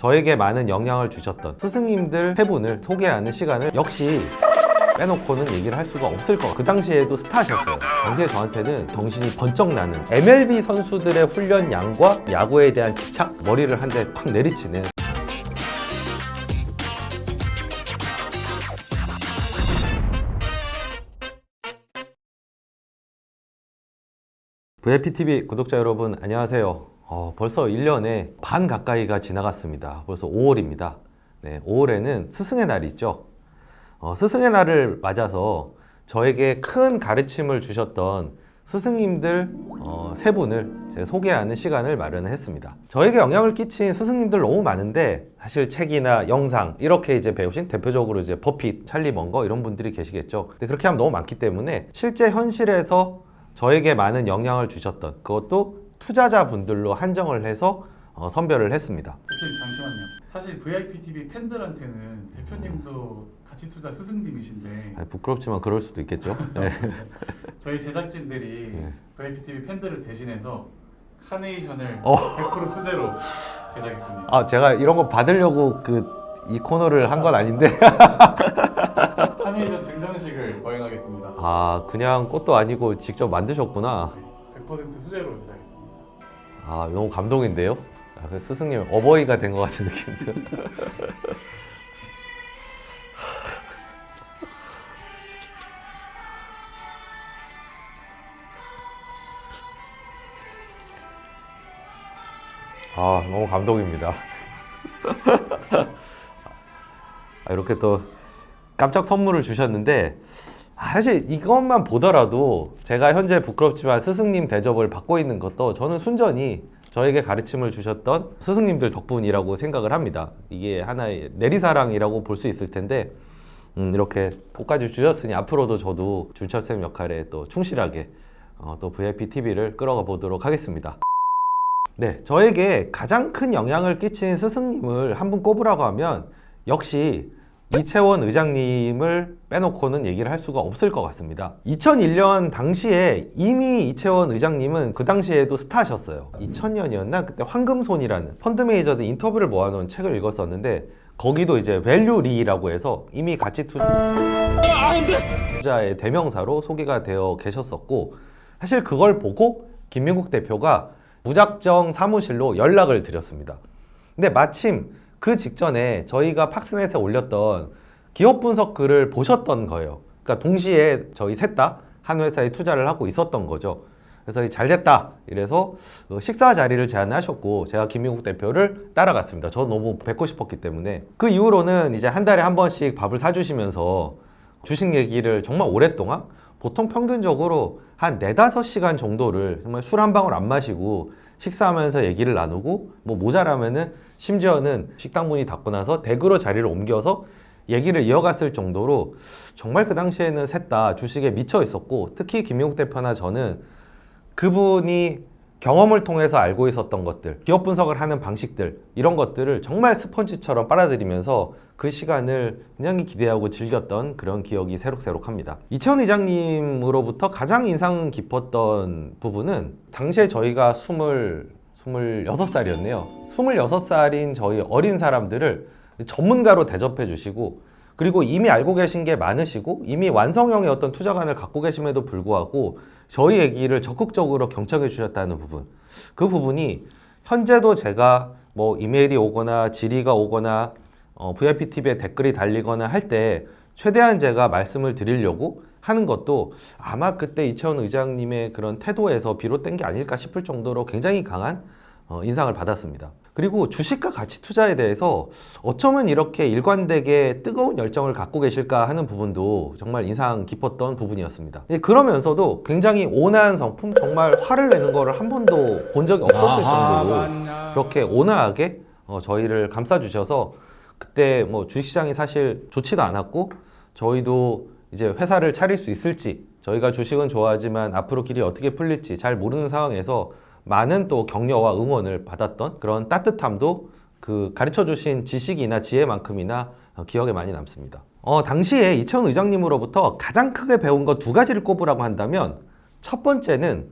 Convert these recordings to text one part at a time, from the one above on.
저에게 많은 영향을 주셨던 스승님들 세 분을 소개하는 시간을 역시 빼놓고는 얘기를 할 수가 없을 것. 그 당시에도 스타셨어요. 당시에 저한테는 정신이 번쩍 나는 MLB 선수들의 훈련 양과 야구에 대한 집착, 머리를 한 대 팍 내리치는 VIPTV 구독자 여러분 안녕하세요. 어, 벌써 1년에 반 가까이가 지나갔습니다. 벌써 5월입니다. 네, 5월에는 스승의 날이 있죠. 어, 스승의 날을 맞아서 저에게 큰 가르침을 주셨던 스승님들 어, 세 분을 제가 소개하는 시간을 마련했습니다. 저에게 영향을 끼친 스승님들 너무 많은데 사실 책이나 영상 이렇게 이제 배우신 대표적으로 이제 버핏, 찰리 먼거 이런 분들이 계시겠죠. 근데 그렇게 하면 너무 많기 때문에 실제 현실에서 저에게 많은 영향을 주셨던 그것도 투자자분들로 한정을 해서 어, 선별을 했습니다. 대표님 잠시만요. 사실 VIP TV 팬들한테는 대표님도 가치 투자 스승님이신데 아, 부끄럽지만 그럴 수도 있겠죠. 네. 저희 제작진들이 네. VIP TV 팬들을 대신해서 카네이션을 어. 100% 수제로 제작했습니다. 아 제가 이런 거 받으려고 그 이 코너를 한 건 아닌데 카네이션 증정식을 거행하겠습니다. 아 그냥 꽃도 아니고 직접 만드셨구나. 네, 100% 수제로 제작했습니다. 아 너무 감동인데요. 아, 그 스승님 어버이가 된 것 같은 느낌이죠. 아 너무 감동입니다. 아, 이렇게 또 깜짝 선물을 주셨는데 아, 사실 이것만 보더라도 제가 현재 부끄럽지만 스승님 대접을 받고 있는 것도 저는 순전히 저에게 가르침을 주셨던 스승님들 덕분이라고 생각을 합니다. 이게 하나의 내리사랑이라고 볼 수 있을 텐데 음, 이렇게 꽃까지 주셨으니 앞으로도 저도 준철쌤 역할에 또 충실하게 어, 또 VIP TV를 끌어가 보도록 하겠습니다. 네, 저에게 가장 큰 영향을 끼친 스승님을 한 분 꼽으라고 하면 역시 이채원 의장님을 빼놓고는 얘기를 할 수가 없을 것 같습니다. 2001년 당시에 이미 이채원 의장님은 그 당시에도 스타셨어요. 2000년이었나? 그때 황금손이라는 펀드 매니저들 인터뷰를 모아놓은 책을 읽었었는데 거기도 이제 밸류리라고 해서 이미 가치 투자의 대명사로 소개가 되어 계셨었고 사실 그걸 보고 김민국 대표가 무작정 사무실로 연락을 드렸습니다. 근데 마침 그 직전에 저희가 팍스넷에 올렸던 기업 분석 글을 보셨던 거예요. 그러니까 동시에 저희 셋 다 한 회사에 투자를 하고 있었던 거죠. 그래서 잘 됐다. 이래서 그 식사 자리를 제안하셨고 제가 김민국 대표를 따라갔습니다. 저 너무 뵙고 싶었기 때문에 그 이후로는 이제 한 달에 한 번씩 밥을 사주시면서 주식 얘기를 정말 오랫동안 보통 평균적으로 한 네다섯 시간 정도를 정말 술 한 방울 안 마시고 식사하면서 얘기를 나누고 뭐 모자라면은 심지어는 식당 문이 닫고 나서 댁으로 자리를 옮겨서 얘기를 이어갔을 정도로 정말 그 당시에는 셋 다 주식에 미쳐 있었고 특히 김용국 대표나 저는 그분이 경험을 통해서 알고 있었던 것들, 기업 분석을 하는 방식들, 이런 것들을 정말 스펀지처럼 빨아들이면서 그 시간을 굉장히 기대하고 즐겼던 그런 기억이 새록새록합니다. 이천 의장님으로부터 가장 인상 깊었던 부분은 당시에 저희가 스물, 스물여섯 살이었네요. 스물여섯 살인 저희 어린 사람들을 전문가로 대접해 주시고 그리고 이미 알고 계신 게 많으시고 이미 완성형의 어떤 투자관을 갖고 계심에도 불구하고 저희 얘기를 적극적으로 경청해 주셨다는 부분 그 부분이 현재도 제가 뭐 이메일이 오거나 질의가 오거나 어, VIP TV에 댓글이 달리거나 할 때 최대한 제가 말씀을 드리려고 하는 것도 아마 그때 이채원 의장님의 그런 태도에서 비롯된 게 아닐까 싶을 정도로 굉장히 강한 어, 인상을 받았습니다. 그리고 주식과 가치 투자에 대해서 어쩌면 이렇게 일관되게 뜨거운 열정을 갖고 계실까 하는 부분도 정말 인상 깊었던 부분이었습니다. 예, 그러면서도 굉장히 온화한 성품, 정말 화를 내는 거를 한 번도 본 적이 없었을 정도로 그렇게 온화하게 어, 저희를 감싸주셔서 그때 뭐 주식시장이 사실 좋지도 않았고 저희도 이제 회사를 차릴 수 있을지 저희가 주식은 좋아하지만 앞으로 길이 어떻게 풀릴지 잘 모르는 상황에서 많은 또 격려와 응원을 받았던 그런 따뜻함도 그 가르쳐 주신 지식이나 지혜만큼이나 어, 기억에 많이 남습니다. 어, 당시에 이천 의장님으로부터 가장 크게 배운 것 두 가지를 꼽으라고 한다면 첫 번째는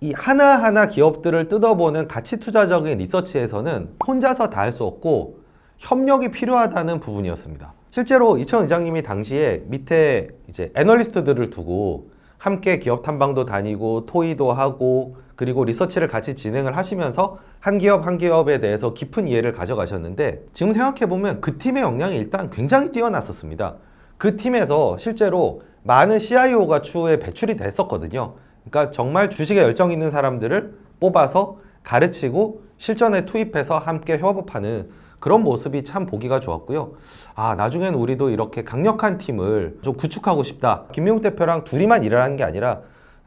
이 하나하나 기업들을 뜯어보는 가치 투자적인 리서치에서는 혼자서 다 할 수 없고 협력이 필요하다는 부분이었습니다. 실제로 이천 의장님이 당시에 밑에 이제 애널리스트들을 두고 함께 기업 탐방도 다니고 토의도 하고 그리고 리서치를 같이 진행을 하시면서 한 기업 한 기업에 대해서 깊은 이해를 가져가셨는데 지금 생각해 보면 그 팀의 역량이 일단 굉장히 뛰어났었습니다. 그 팀에서 실제로 많은 CIO가 추후에 배출이 됐었거든요. 그러니까 정말 주식에 열정 있는 사람들을 뽑아서 가르치고 실전에 투입해서 함께 협업하는 그런 모습이 참 보기가 좋았고요. 아, 나중엔 우리도 이렇게 강력한 팀을 좀 구축하고 싶다. 김명욱 대표랑 둘이만 일을 하는 게 아니라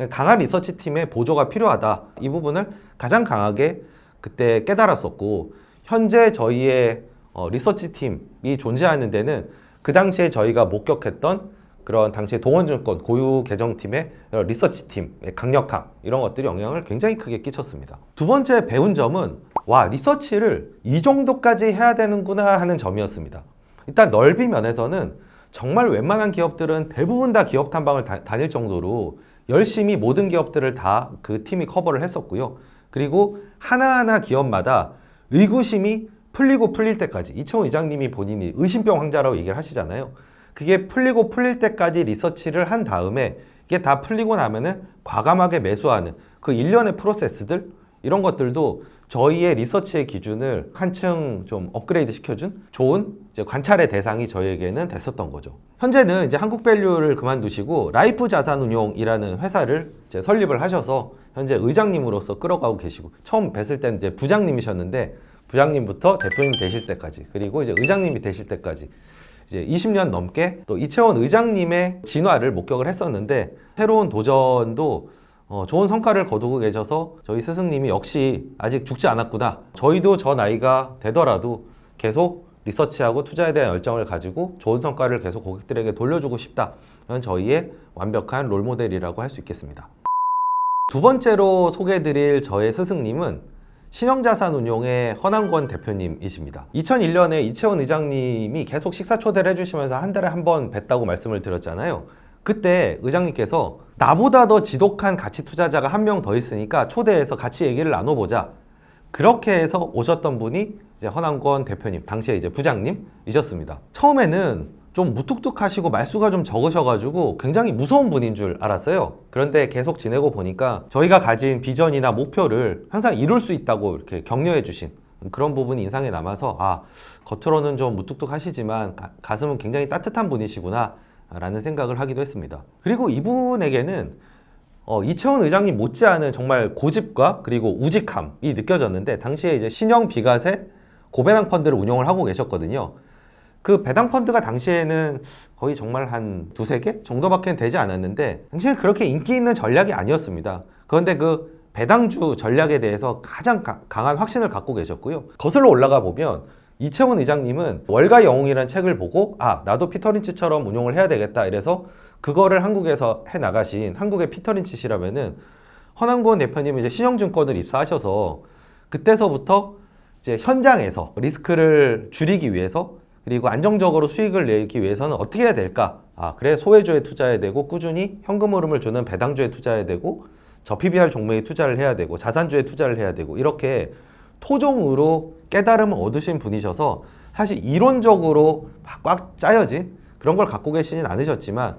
강한 리서치 팀의 보조가 필요하다. 이 부분을 가장 강하게 그때 깨달았었고, 현재 저희의 어, 리서치 팀이 존재하는 데는 그 당시에 저희가 목격했던 그런 당시에 동원증권 고유 계정팀의 리서치 팀의 강력함 이런 것들이 영향을 굉장히 크게 끼쳤습니다. 두 번째 배운 점은 와 리서치를 이 정도까지 해야 되는구나 하는 점이었습니다. 일단 넓이 면에서는 정말 웬만한 기업들은 대부분 다 기업 탐방을 다, 다닐 정도로 열심히 모든 기업들을 다 그 팀이 커버를 했었고요. 그리고 하나하나 기업마다 의구심이 풀리고 풀릴 때까지 이청호 의장님이 본인이 의심병 환자라고 얘기를 하시잖아요. 그게 풀리고 풀릴 때까지 리서치를 한 다음에 이게 다 풀리고 나면은 과감하게 매수하는 그 일련의 프로세스들 이런 것들도 저희의 리서치의 기준을 한층 좀 업그레이드 시켜준 좋은 관찰의 대상이 저희에게는 됐었던 거죠. 현재는 이제 한국 밸류를 그만두시고 라이프 자산운용이라는 회사를 이제 설립을 하셔서 현재 의장님으로서 끌어가고 계시고 처음 뵀을 때는 이제 부장님이셨는데 부장님부터 대표님 되실 때까지 그리고 이제 의장님이 되실 때까지 이제 20년 넘게 또 이채원 의장님의 진화를 목격을 했었는데 새로운 도전도 어, 좋은 성과를 거두고 계셔서 저희 스승님이 역시 아직 죽지 않았구나. 저희도 저 나이가 되더라도 계속 리서치하고 투자에 대한 열정을 가지고 좋은 성과를 계속 고객들에게 돌려주고 싶다. 이건 저희의 완벽한 롤모델이라고 할 수 있겠습니다. 두 번째로 소개해드릴 저의 스승님은 신영자산운용의 허남권 대표님이십니다. 2001년에 이채원 의장님이 계속 식사 초대를 해주시면서 한 달에 한 번 뵀다고 말씀을 드렸잖아요. 그때 의장님께서 나보다 더 지독한 가치 투자자가 한 명 더 있으니까 초대해서 같이 얘기를 나눠보자. 그렇게 해서 오셨던 분이 이제 허남권 대표님, 당시에 이제 부장님이셨습니다. 처음에는 좀 무뚝뚝하시고 말수가 좀 적으셔가지고 굉장히 무서운 분인 줄 알았어요. 그런데 계속 지내고 보니까 저희가 가진 비전이나 목표를 항상 이룰 수 있다고 이렇게 격려해 주신 그런 부분이 인상에 남아서 아 겉으로는 좀 무뚝뚝하시지만 가, 가슴은 굉장히 따뜻한 분이시구나 라는 생각을 하기도 했습니다. 그리고 이분에게는 어, 이채원 의장님 못지않은 정말 고집과 그리고 우직함이 느껴졌는데 당시에 이제 신형 비갓의 고배당 펀드를 운영을 하고 계셨거든요. 그 배당 펀드가 당시에는 거의 정말 한 두세 개 정도밖에 되지 않았는데 당시에 그렇게 인기 있는 전략이 아니었습니다. 그런데 그 배당주 전략에 대해서 가장 가- 강한 확신을 갖고 계셨고요. 거슬러 올라가 보면 이채원 의장님은 월가 영웅이라는 책을 보고 아 나도 피터린치처럼 운용을 해야 되겠다 이래서 그거를 한국에서 해 나가신 한국의 피터린치시라면은 허남권 대표님이 이제 신영증권을 입사하셔서 그때서부터 이제 현장에서 리스크를 줄이기 위해서 그리고 안정적으로 수익을 내기 위해서는 어떻게 해야 될까? 아, 그래 소외주에 투자해야 되고 꾸준히 현금 흐름을 주는 배당주에 투자해야 되고 저 PBR 종목에 투자를 해야 되고 자산주에 투자를 해야 되고 이렇게 토종으로 깨달음을 얻으신 분이셔서 사실 이론적으로 막꽉 짜여진 그런 걸 갖고 계시진 않으셨지만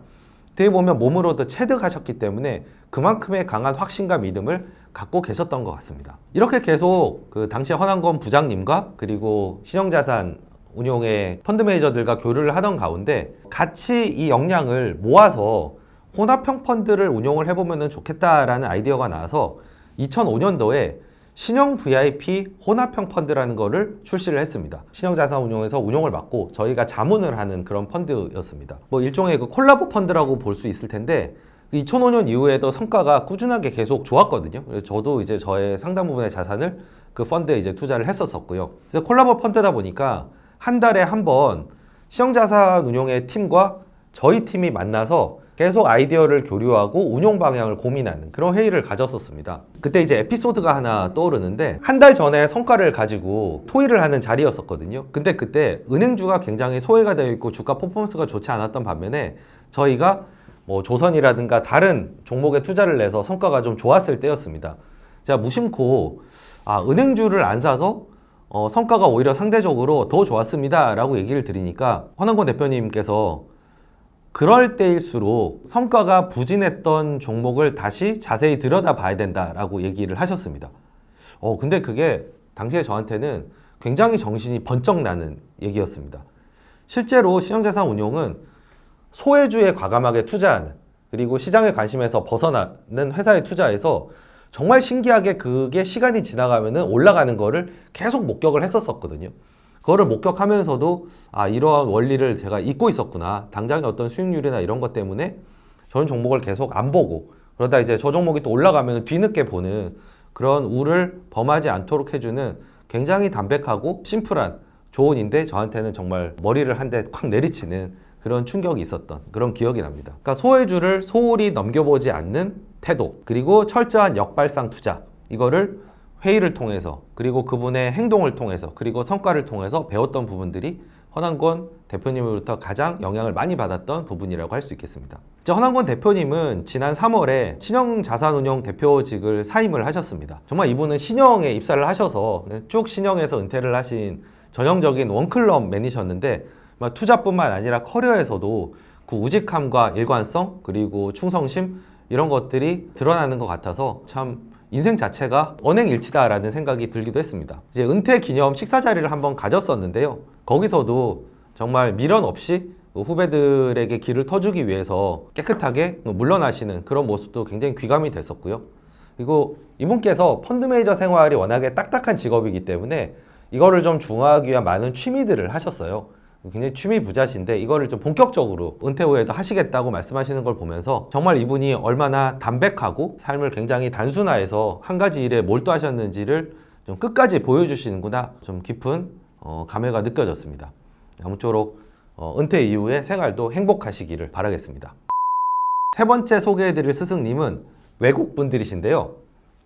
어떻게 보면 몸으로도 체득하셨기 때문에 그만큼의 강한 확신과 믿음을 갖고 계셨던 것 같습니다. 이렇게 계속 그 당시 허남건 부장님과 그리고 신영자산 운용의 펀드 매니저들과 교류를 하던 가운데 같이 이 역량을 모아서 혼합형 펀드를 운용을 해보면 좋겠다라는 아이디어가 나와서 2005년도에 신형 VIP 혼합형 펀드라는 거를 출시를 했습니다. 신형 자산 운용에서 운용을 맡고 저희가 자문을 하는 그런 펀드였습니다. 뭐 일종의 그 콜라보 펀드라고 볼 수 있을 텐데 2005년 이후에도 성과가 꾸준하게 계속 좋았거든요. 그래서 저도 이제 저의 상당 부분의 자산을 그 펀드에 이제 투자를 했었었고요. 그래서 콜라보 펀드다 보니까 한 달에 한 번 시형자산 운용의 팀과 저희 팀이 만나서 계속 아이디어를 교류하고 운용 방향을 고민하는 그런 회의를 가졌었습니다. 그때 이제 에피소드가 하나 떠오르는데 한 달 전에 성과를 가지고 토의를 하는 자리였었거든요. 근데 그때 은행주가 굉장히 소외가 되어 있고 주가 퍼포먼스가 좋지 않았던 반면에 저희가 뭐 조선이라든가 다른 종목에 투자를 내서 성과가 좀 좋았을 때였습니다. 제가 무심코 아, 은행주를 안 사서 어, 성과가 오히려 상대적으로 더 좋았습니다라고 얘기를 드리니까 허남권 대표님께서 그럴 때일수록 성과가 부진했던 종목을 다시 자세히 들여다봐야 된다라고 얘기를 하셨습니다. 어, 근데 그게 당시에 저한테는 굉장히 정신이 번쩍 나는 얘기였습니다. 실제로 신용자산 운용은 소외주에 과감하게 투자하는 그리고 시장의 관심에서 벗어나는 회사에 투자해서 정말 신기하게 그게 시간이 지나가면은 올라가는 거를 계속 목격을 했었었거든요. 그거를 목격하면서도 아 이러한 원리를 제가 잊고 있었구나. 당장의 어떤 수익률이나 이런 것 때문에 저는 종목을 계속 안 보고 그러다 이제 저 종목이 또 올라가면 뒤늦게 보는 그런 우를 범하지 않도록 해주는 굉장히 담백하고 심플한 조언인데 저한테는 정말 머리를 한 대 콱 내리치는 그런 충격이 있었던 그런 기억이 납니다. 그러니까 소외주를 소홀히 넘겨보지 않는 태도 그리고 철저한 역발상 투자 이거를 회의를 통해서 그리고 그분의 행동을 통해서 그리고 성과를 통해서 배웠던 부분들이 허남권 대표님으로부터 가장 영향을 많이 받았던 부분이라고 할 수 있겠습니다. 허남권 대표님은 지난 3월에 신영 자산운용 대표직을 사임을 하셨습니다. 정말 이분은 신영에 입사를 하셔서 쭉 신영에서 은퇴를 하신 전형적인 원클럽 매니셨는데 막 투자뿐만 아니라 커리어에서도 그 우직함과 일관성 그리고 충성심 이런 것들이 드러나는 것 같아서 참 인생 자체가 언행일치다라는 생각이 들기도 했습니다. 이제 은퇴 기념 식사 자리를 한번 가졌었는데요. 거기서도 정말 미련 없이 후배들에게 길을 터주기 위해서 깨끗하게 물러나시는 그런 모습도 굉장히 귀감이 됐었고요. 그리고 이분께서 펀드 매니저 생활이 워낙에 딱딱한 직업이기 때문에 이거를 좀 중화하기 위한 많은 취미들을 하셨어요. 굉장히 취미 부자신데 이거를 좀 본격적으로 은퇴 후에도 하시겠다고 말씀하시는 걸 보면서 정말 이분이 얼마나 담백하고 삶을 굉장히 단순화해서 한 가지 일에 몰두하셨는지를 좀 끝까지 보여주시는구나 좀 깊은 어, 감회가 느껴졌습니다. 아무쪼록 어, 은퇴 이후의 생활도 행복하시기를 바라겠습니다. 세 번째 소개해드릴 스승님은 외국 분들이신데요.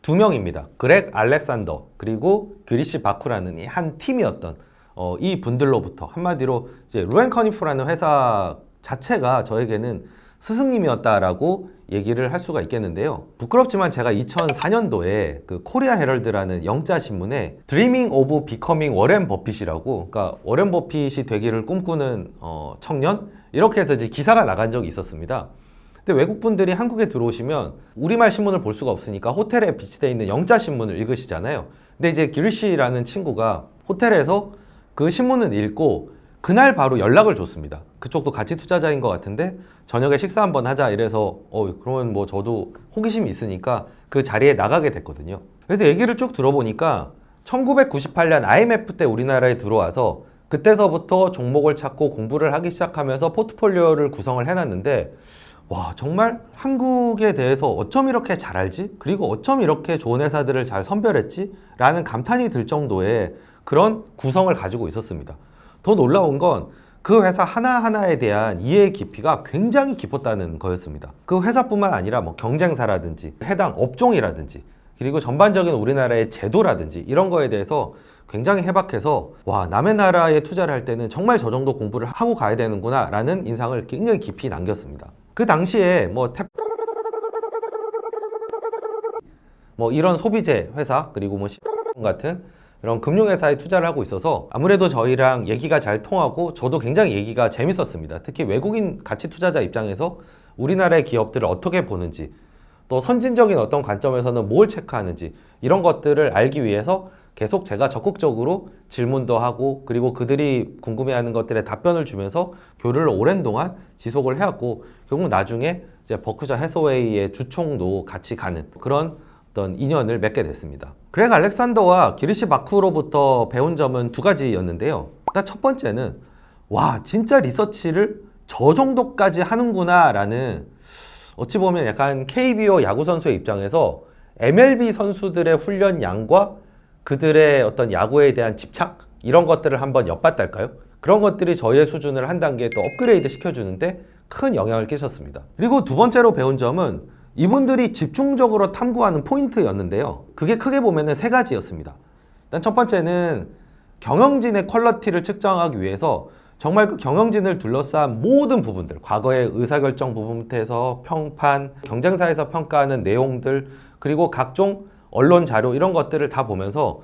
두 명입니다. 그렉 알렉산더 그리고 규리시 바쿠라는 이 한 팀이었던 어, 이 분들로부터 한마디로 이제 루엔커니프라는 회사 자체가 저에게는 스승님이었다라고 얘기를 할 수가 있겠는데요. 부끄럽지만 제가 2004년도에 그 코리아 헤럴드라는 영자 신문에 드리밍 오브 비커밍 워렌 버핏이라고 그러니까 워렌 버핏이 되기를 꿈꾸는 어, 청년 이렇게 해서 이제 기사가 나간 적이 있었습니다. 근데 외국 분들이 한국에 들어오시면 우리말 신문을 볼 수가 없으니까 호텔에 비치되어 있는 영자 신문을 읽으시잖아요. 근데 이제 기르시라는 친구가 호텔에서 그 신문을 읽고 그날 바로 연락을 줬습니다. 그쪽도 같이 투자자인 것 같은데 저녁에 식사 한번 하자 이래서 어 그러면 뭐 저도 호기심이 있으니까 그 자리에 나가게 됐거든요. 그래서 얘기를 쭉 들어보니까 1998년 IMF 때 우리나라에 들어와서 그때서부터 종목을 찾고 공부를 하기 시작하면서 포트폴리오를 구성을 해놨는데 와 정말 한국에 대해서 어쩜 이렇게 잘 알지? 그리고 어쩜 이렇게 좋은 회사들을 잘 선별했지? 라는 감탄이 들 정도의 그런 구성을 가지고 있었습니다. 더 놀라운 건 그 회사 하나하나에 대한 이해의 깊이가 굉장히 깊었다는 거였습니다. 그 회사뿐만 아니라 뭐 경쟁사라든지 해당 업종이라든지 그리고 전반적인 우리나라의 제도라든지 이런 거에 대해서 굉장히 해박해서 와 남의 나라에 투자를 할 때는 정말 저 정도 공부를 하고 가야 되는구나 라는 인상을 굉장히 깊이 남겼습니다. 그 당시에 뭐 탭... 뭐 이런 소비재 회사 그리고 뭐 같은 이런 금융회사에 투자를 하고 있어서 아무래도 저희랑 얘기가 잘 통하고 저도 굉장히 얘기가 재밌었습니다. 특히 외국인 가치 투자자 입장에서 우리나라의 기업들을 어떻게 보는지 또 선진적인 어떤 관점에서는 뭘 체크하는지 이런 것들을 알기 위해서 계속 제가 적극적으로 질문도 하고 그리고 그들이 궁금해하는 것들에 답변을 주면서 교류를 오랜 동안 지속을 해왔고 결국 나중에 이제 버크셔 해서웨이의 주총도 같이 가는 그런 어떤 인연을 맺게 됐습니다. 그렉 알렉산더와 기르시 마크로부터 배운 점은 두 가지였는데요. 일단 첫 번째는 와 진짜 리서치를 저 정도까지 하는구나라는 어찌 보면 약간 KBO 야구 선수의 입장에서 MLB 선수들의 훈련 양과 그들의 어떤 야구에 대한 집착 이런 것들을 한번 엿봤달까요? 그런 것들이 저희의 수준을 한 단계 또 업그레이드 시켜주는데 큰 영향을 끼쳤습니다. 그리고 두 번째로 배운 점은 이분들이 집중적으로 탐구하는 포인트였는데요. 그게 크게 보면은 세 가지였습니다. 일단 첫 번째는 경영진의 퀄러티를 측정하기 위해서 정말 그 경영진을 둘러싼 모든 부분들, 과거의 의사결정 부분부터 해서 평판, 경쟁사에서 평가하는 내용들, 그리고 각종 언론 자료 이런 것들을 다 보면서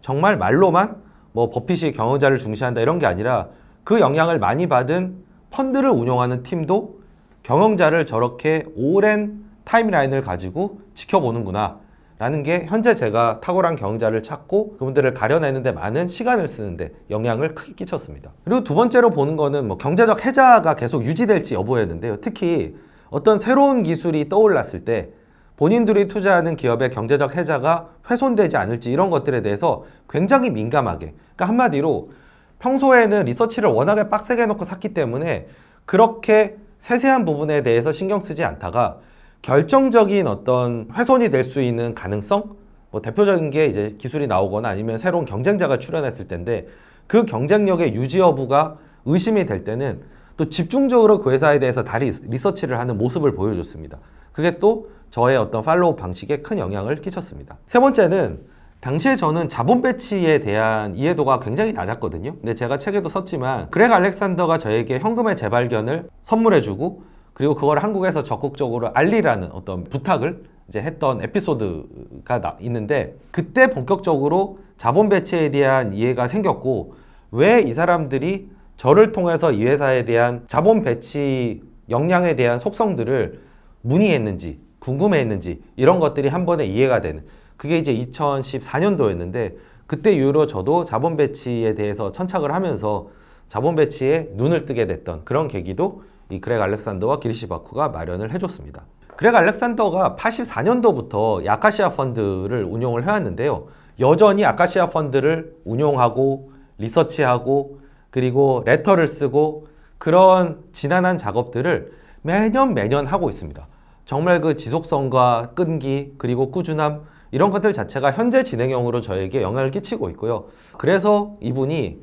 정말 말로만 뭐 버핏이 경영자를 중시한다 이런 게 아니라 그 영향을 많이 받은 펀드를 운용하는 팀도 경영자를 저렇게 오랜 타임라인을 가지고 지켜보는구나. 라는 게 현재 제가 탁월한 경영자를 찾고 그분들을 가려내는데 많은 시간을 쓰는데 영향을 크게 끼쳤습니다. 그리고 두 번째로 보는 거는 뭐 경제적 해자가 계속 유지될지 여부였는데요. 특히 어떤 새로운 기술이 떠올랐을 때 본인들이 투자하는 기업의 경제적 해자가 훼손되지 않을지 이런 것들에 대해서 굉장히 민감하게. 그러니까 한마디로 평소에는 리서치를 워낙에 빡세게 해놓고 샀기 때문에 그렇게 세세한 부분에 대해서 신경 쓰지 않다가 결정적인 어떤 훼손이 될 수 있는 가능성? 뭐 대표적인 게 이제 기술이 나오거나 아니면 새로운 경쟁자가 출연했을 텐데 그 경쟁력의 유지 여부가 의심이 될 때는 또 집중적으로 그 회사에 대해서 다리 리서치를 하는 모습을 보여줬습니다. 그게 또 저의 어떤 팔로우 방식에 큰 영향을 끼쳤습니다. 세 번째는 당시에 저는 자본 배치에 대한 이해도가 굉장히 낮았거든요. 근데 제가 책에도 썼지만 그렉 알렉산더가 저에게 현금의 재발견을 선물해주고 그리고 그걸 한국에서 적극적으로 알리라는 어떤 부탁을 이제 했던 에피소드가 나- 있는데 그때 본격적으로 자본 배치에 대한 이해가 생겼고 왜 이 사람들이 저를 통해서 이 회사에 대한 자본 배치 역량에 대한 속성들을 문의했는지 궁금해했는지 이런 것들이 한 번에 이해가 되는 그게 이제 2014년도였는데 그때 이후로 저도 자본 배치에 대해서 천착을 하면서 자본 배치에 눈을 뜨게 됐던 그런 계기도 이 그렉 알렉산더와 기리시 바쿠가 마련을 해줬습니다. 그렉 알렉산더가 84년도부터 이 아카시아 펀드를 운용을 해왔는데요. 여전히 아카시아 펀드를 운용하고 리서치하고 그리고 레터를 쓰고 그런 지난한 작업들을 매년 매년 하고 있습니다. 정말 그 지속성과 끈기 그리고 꾸준함 이런 것들 자체가 현재 진행형으로 저에게 영향을 끼치고 있고요. 그래서 이분이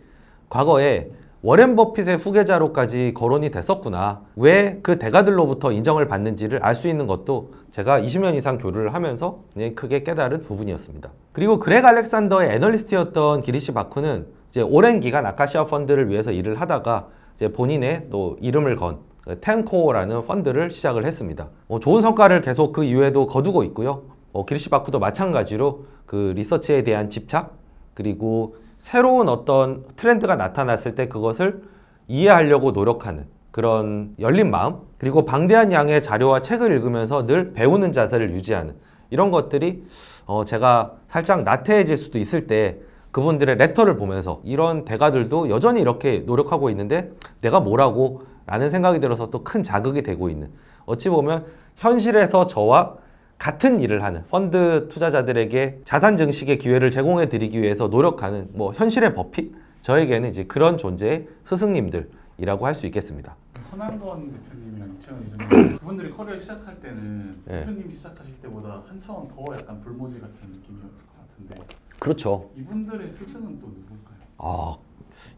과거에 워렌 버핏의 후계자로까지 거론이 됐었구나. 왜 그 대가들로부터 인정을 받는지를 알 수 있는 것도 제가 20년 이상 교류를 하면서 그냥 크게 깨달은 부분이었습니다. 그리고 그렉 알렉산더의 애널리스트였던 기리시 바쿠는 이제 오랜 기간 아카시아 펀드를 위해서 일을 하다가 이제 본인의 또 이름을 건 텐코어라는 펀드를 시작을 했습니다. 뭐 좋은 성과를 계속 그 이후에도 거두고 있고요. 뭐 기리시 바쿠도 마찬가지로 그 리서치에 대한 집착 그리고 새로운 어떤 트렌드가 나타났을 때 그것을 이해하려고 노력하는 그런 열린 마음 그리고 방대한 양의 자료와 책을 읽으면서 늘 배우는 자세를 유지하는 이런 것들이 어 제가 살짝 나태해질 수도 있을 때 그분들의 레터를 보면서 이런 대가들도 여전히 이렇게 노력하고 있는데 내가 뭐라고 라는 생각이 들어서 또 큰 자극이 되고 있는. 어찌 보면 현실에서 저와 같은 일을 하는 펀드 투자자들에게 자산 증식의 기회를 제공해 드리기 위해서 노력하는 뭐 현실의 버핏 저에게는 이제 그런 존재의 스승님들이라고 할 수 있겠습니다. 허남건 대표님이랑 이채원 이사님 그분들이 커리어 시작할 때는 네. 대표님이 시작하실 때보다 한 차원 더 약간 불모지 같은 느낌이었을 것 같은데 그렇죠. 이분들의 스승은 또 누굴까요? 아,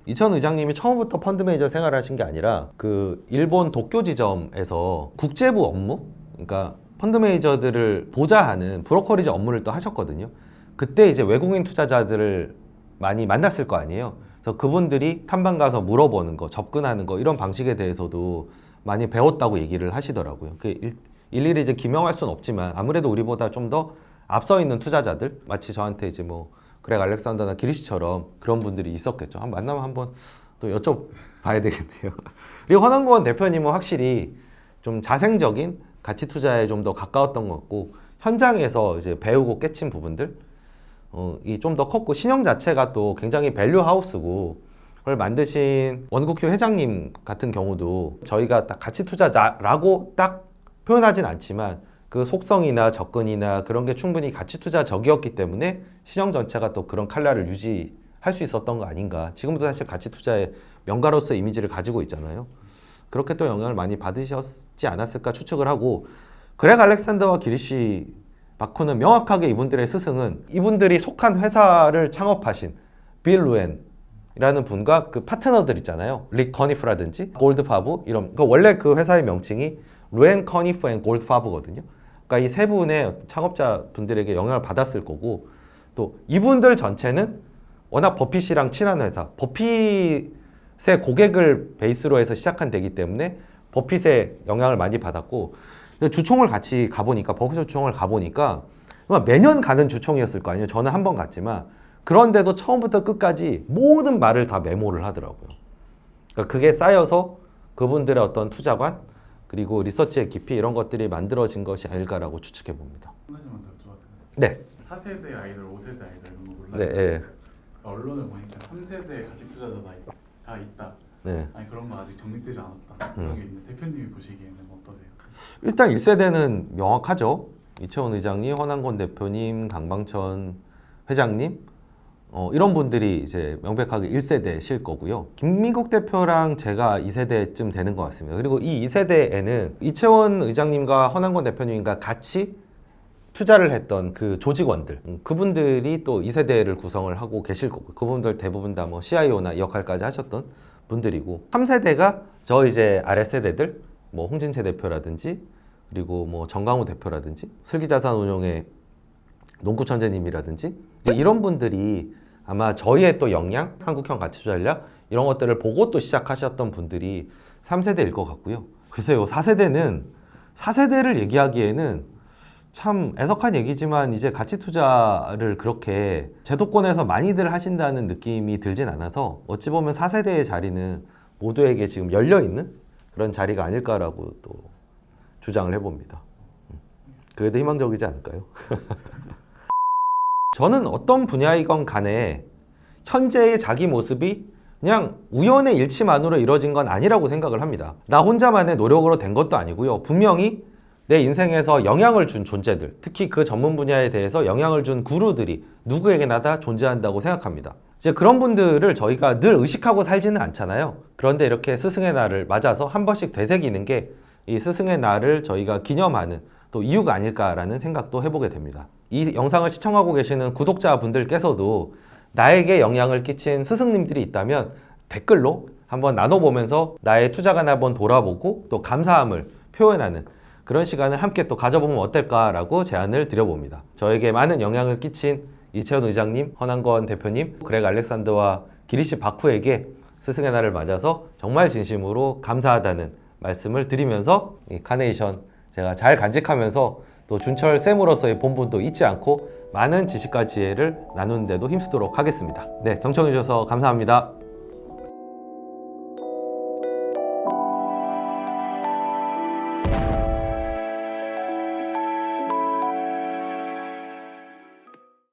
이천 의장님이 처음부터 펀드 매니저 생활을 하신 게 아니라 그 일본 도쿄 지점에서 국제부 업무, 그러니까 펀드 매니저들을 보좌하는 브로커리지 업무를 또 하셨거든요. 그때 이제 외국인 투자자들을 많이 만났을 거 아니에요. 그래서 그분들이 탐방 가서 물어보는 거, 접근하는 거 이런 방식에 대해서도 많이 배웠다고 얘기를 하시더라고요. 그 일, 일일이 이제 기명할 수는 없지만 아무래도 우리보다 좀 더 앞서 있는 투자자들 마치 저한테 이제 뭐 그렉 알렉산더나 기리시처럼 그런 분들이 있었겠죠. 한 만나면 한번 또 여쭤봐야 되겠네요. 그리고 허남권 대표님은 확실히 좀 자생적인 가치 투자에 좀 더 가까웠던 것 같고 현장에서 이제 배우고 깨친 부분들 어, 이 좀 더 컸고 신형 자체가 또 굉장히 밸류 하우스고 그걸 만드신 원국효 회장님 같은 경우도 저희가 딱 가치 투자자라고 딱 표현하진 않지만 그 속성이나 접근이나 그런 게 충분히 가치 투자적이었기 때문에 신형 전체가 또 그런 칼라를 유지할 수 있었던 거 아닌가. 지금도 사실 가치 투자의 명가로서 이미지를 가지고 있잖아요. 그렇게 또 영향을 많이 받으셨지 않았을까 추측을 하고 그렉 알렉산더와 기리시 바쿠는 명확하게 이분들의 스승은 이분들이 속한 회사를 창업하신 빌 루엔 이라는 분과 그 파트너들 있잖아요. 릭 커니프라든지 골드파브 이런 그 원래 그 회사의 명칭이 루엔 커니프 앤 골드파브거든요. 그러니까 이 세 분의 창업자 분들에게 영향을 받았을 거고 또 이분들 전체는 워낙 버핏이랑 친한 회사, 버핏 의 고객을 베이스로 해서 시작한 데기 때문에 버핏의 영향을 많이 받았고 주총을 같이 가보니까 버핏 주총을 가보니까 아마 매년 가는 주총이었을 거 아니에요. 저는 한 번 갔지만 그런데도 처음부터 끝까지 모든 말을 다 메모를 하더라고요. 그러니까 그게 쌓여서 그분들의 어떤 투자관 그리고 리서치의 깊이 이런 것들이 만들어진 것이 아닐까라고 추측해 봅니다. 한 가지만 더 여쭤봐도 되나요? 네, 4세대 아이들, 5세대 아이들 이런 거 몰라요. 네, 예, 언론을 보니까 3세대 가치 투자자 가 있다. 네. 아니 그런 거 아직 정립되지 않았다. 그런 게 있는데 대표님이 보시기에는 어떠세요? 일단 1세대는 명확하죠. 이채원 의장님, 허남권 대표님, 강방천 회장님 어, 이런 분들이 이제 명백하게 1세대실 거고요. 김민국 대표랑 제가 2세대쯤 되는 것 같습니다. 그리고 이 2세대에는 이채원 의장님과 허남권 대표님과 같이 투자를 했던 그 조직원들, 음, 그분들이 또 2세대를 구성을 하고 계실 거고, 그분들 대부분 다 뭐 CIO나 역할까지 하셨던 분들이고, 3세대가 저 이제 아랫세대들, 뭐 홍진채 대표라든지, 그리고 뭐 정강호 대표라든지, 슬기자산운용의 농구천재님이라든지, 이런 분들이 아마 저희의 또 역량, 한국형 가치 전략, 이런 것들을 보고 또 시작하셨던 분들이 3세대일 것 같고요. 글쎄요, 4세대는, 4세대를 얘기하기에는 참 애석한 얘기지만 이제 가치 투자를 그렇게 제도권에서 많이들 하신다는 느낌이 들진 않아서 어찌 보면 4세대의 자리는 모두에게 지금 열려 있는 그런 자리가 아닐까라고 또 주장을 해봅니다. 더 희망적이지 않을까요? 저는 어떤 분야이건 간에 현재의 자기 모습이 그냥 우연의 일치만으로 이루어진 건 아니라고 생각을 합니다. 나 혼자만의 노력으로 된 것도 아니고요. 분명히 내 인생에서 영향을 준 존재들, 특히 그 전문 분야에 대해서 영향을 준 구루들이 누구에게나 다 존재한다고 생각합니다. 이제 그런 분들을 저희가 늘 의식하고 살지는 않잖아요. 그런데 이렇게 스승의 날을 맞아서 한 번씩 되새기는 게 이 스승의 날을 저희가 기념하는 또 이유가 아닐까라는 생각도 해보게 됩니다. 이 영상을 시청하고 계시는 구독자분들께서도 나에게 영향을 끼친 스승님들이 있다면 댓글로 한번 나눠보면서 나의 투자관을 한번 돌아보고 또 감사함을 표현하는 그런 시간을 함께 또 가져보면 어떨까라고 제안을 드려봅니다. 저에게 많은 영향을 끼친 이채원 의장님, 허남건 대표님, 그렉 알렉산더와 기리시 바쿠에게 스승의 날을 맞아서 정말 진심으로 감사하다는 말씀을 드리면서 이 카네이션 제가 잘 간직하면서 또 준철 쌤으로서의 본분도 잊지 않고 많은 지식과 지혜를 나누는데도 힘쓰도록 하겠습니다. 네, 경청해 주셔서 감사합니다.